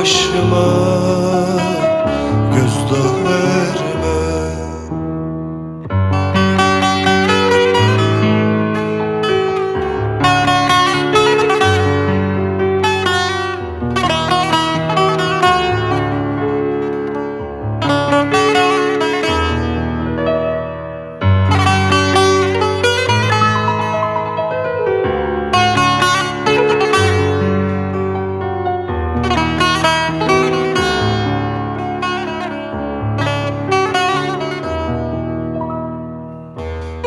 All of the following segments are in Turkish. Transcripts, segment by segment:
başıma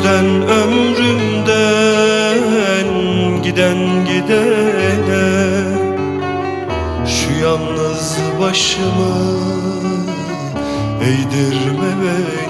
yüzden ömrümden giden gidene. Şu yalnız başımı eğdirme benim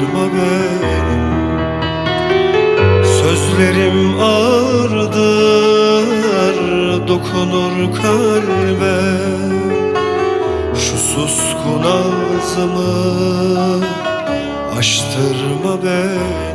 Sözlerim ağırdır dokunur kalbe. Şu suskun ağzımı açtırma beni